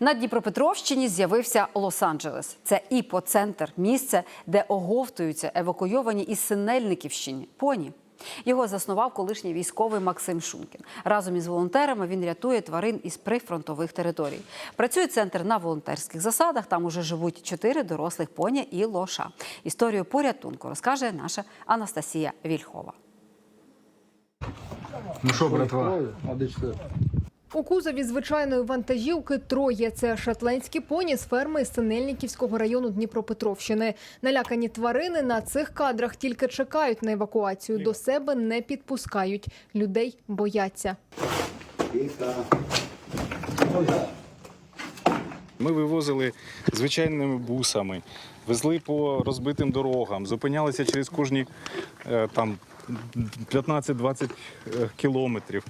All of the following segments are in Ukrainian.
На Дніпропетровщині з'явився Лос-Анджелес. Це іпоцентр, місце, де оговтуються евакуйовані із Синельниківщини поні. Його заснував колишній військовий Максим Шумкін. Разом із волонтерами він рятує тварин із прифронтових територій. Працює центр на волонтерських засадах. Там уже живуть чотири дорослих поні і лоша. Історію порятунку розкаже наша Анастасія Вільхова. Ну що, братва? У кузові звичайної вантажівки троє. Це шотландські поні з ферми Синельниківського району Дніпропетровщини. Налякані тварини на цих кадрах тільки чекають на евакуацію. До себе не підпускають. Людей бояться. Ми вивозили звичайними бусами, везли по розбитим дорогам, зупинялися через кожні е, там 15-20 е, кілометрів.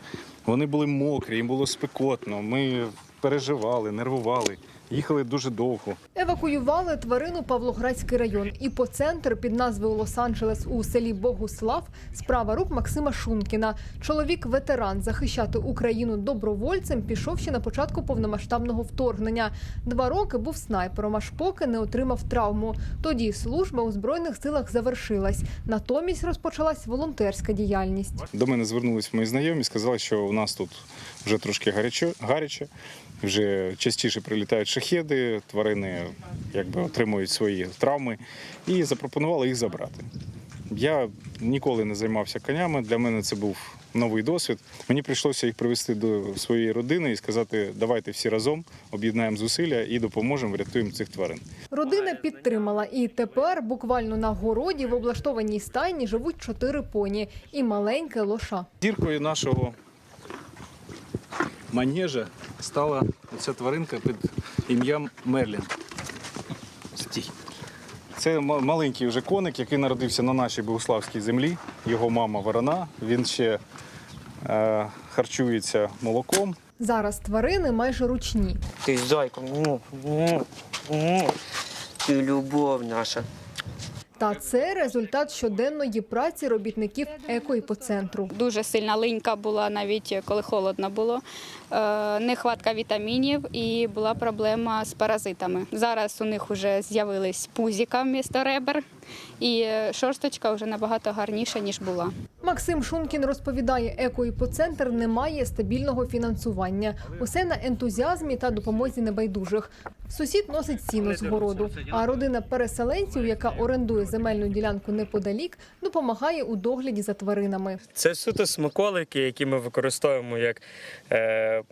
Вони були мокрі, їм було спекотно. Ми переживали, нервували, їхали дуже довго. Евакуювали тварину Павлоградський район. І по центр під назвою Лос-Анджелес у селі Богуслав справа рук Максима Шункіна. Чоловік ветеран захищати Україну добровольцем пішов ще на початку повномасштабного вторгнення. Два роки був снайпером, аж поки не отримав травму. Тоді служба у збройних силах завершилась. Натомість розпочалась волонтерська діяльність. До мене звернулись мої знайомі, сказали, що у нас тут вже трошки гаряче, гаряче вже частіше прилітають шахеди, тварини якби отримують свої травми, і запропонували їх забрати. Я ніколи не займався конями. Для мене це був новий досвід. Мені прийшлося їх привести до своєї родини і сказати, давайте всі разом об'єднаємо зусилля і допоможемо, врятуємо цих тварин. Родина підтримала, і тепер буквально на городі в облаштованій стайні живуть чотири поні і маленьке лоша. Зіркою нашого манежа стала ця тваринка під ім'ям Мерлін. Стій. Це маленький вже коник, який народився на нашій Богуславській землі. Його мама ворона. Він ще е, харчується молоком. Зараз тварини майже ручні. Ти зайка, му, му, му. ти любов наша. Та це результат щоденної праці робітників екоіпоцентру. Дуже сильна линька була, навіть коли холодно було. Е, Нехватка вітамінів і була проблема з паразитами. Зараз у них вже з'явились пузіка вмісто ребер, і е, шорсточка вже набагато гарніша, ніж була. Максим Шункін розповідає, екоіпоцентр не має стабільного фінансування. Усе на ентузіазмі та допомозі небайдужих. Сусід носить сіно з городу, а родина переселенців, яка орендує земельну ділянку неподалік, допомагає у догляді за тваринами. Це суто смаколики, які ми використовуємо як е,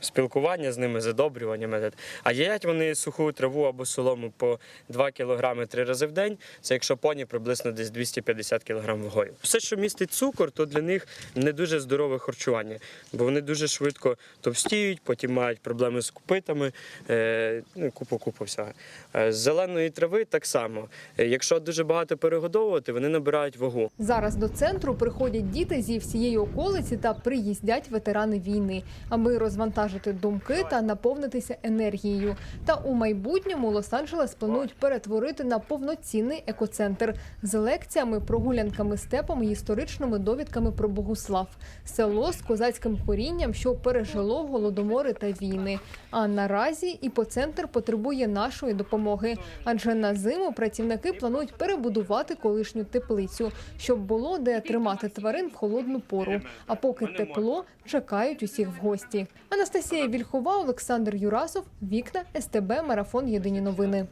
спілкування з ними, задобрювання. А їдять вони суху траву або солому по 2 кг три рази в день. Це якщо поні приблизно десь 250 кг вагою. Все, що містить цукор, то для них не дуже здорове харчування, бо вони дуже швидко товстіють, потім мають проблеми з купитами, е, ну, купу купу всього. Е, З зеленої трави так само. Е, Якщо дуже багато перегодовувати, вони набирають вагу. Зараз до центру приходять діти зі всієї околиці та приїздять ветерани війни, аби розвантажити думки та наповнитися енергією. Та у майбутньому Лос-Анджелес планують перетворити на повноцінний екоцентр з лекціями, прогулянками степом і історичними довідками про Богуслав, село з козацьким корінням, що пережило голодомори та війни. А наразі іпоцентр потребує нашої допомоги, адже на зиму працівники планують перебудувати колишню теплицю, щоб було де тримати тварин в холодну пору. А поки тепло, чекають усіх в гості. Анастасія Вільхова, Олександр Юрасов, Вікна, СТБ, Марафон. Єдині новини.